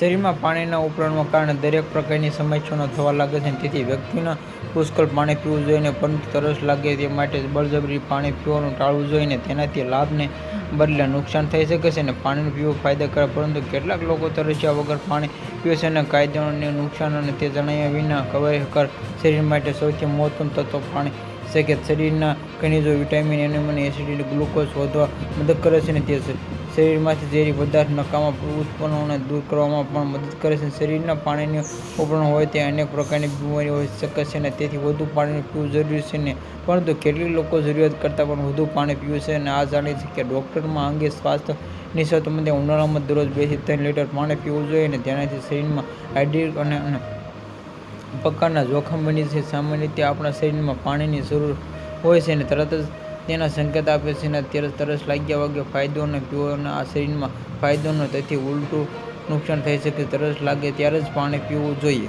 શરીરમાં પાણીના ઉપરાણના કારણે દરેક પ્રકારની સમસ્યાઓ થવા લાગે છે તેથી વ્યક્તિને પુષ્કળ પાણી પીવું જોઈએ પરંતુ તરસ લાગે તે માટે બળજબરી પાણી પીવાનું ટાળવું જોઈએ તેનાથી લાભને બદલે નુકસાન થઈ શકે છે અને પાણી પીવું ફાયદાકારક, પરંતુ કેટલાક લોકો તરસ્યા વગર પાણી પીવે છે અને કાયદાઓને નુકસાન અને તે જણાવ્યા વિના ખરેખર શરીર માટે સૌથી મહત્વનું તત્વ પાણી છે કે શરીરના ખનિજો, વિટામિન, એનિમન એસિડ ગ્લુકોઝ વધવા મદદ કરે છે અને તે શરીરમાંથી ઝેરી પદાર્થ નકામા ઉત્પન્નોને દૂર કરવામાં પણ મદદ કરે છે. શરીરના પાણીની ઉપરણ હોય તે અનેક પ્રકારની બીમારી હોઈ શકે છે અને તેથી વધુ પાણી પીવું જરૂરી છે ને. પરંતુ કેટલીક લોકો જરૂરિયાત કરતાં પણ વધુ પાણી પીવે છે અને આ જાણે છે કે ડૉક્ટરમાં અંગે સ્વાસ્થ્ય નિષ્ણાતો મતે ઉનાળામાં દરરોજ બેથી ત્રણ લીટર પાણી પીવું જોઈએ અને તેનાથી શરીરમાં હાઇડ્રેટ અને પ્રકારના જોખમ બની છે. સામાન્ય રીતે આપણા શરીરમાં પાણીની જરૂર હોય છે અને તરત જ તેના સંકેત આપે છે અને ત્યારે તરસ લાગ્યા વાગે ફાયદો અને પીવાનો આ શરીરમાં ફાયદો તેથી ઉલટું નુકસાન થઈ શકે, તરસ લાગે ત્યારે જ પાણી પીવું જોઈએ.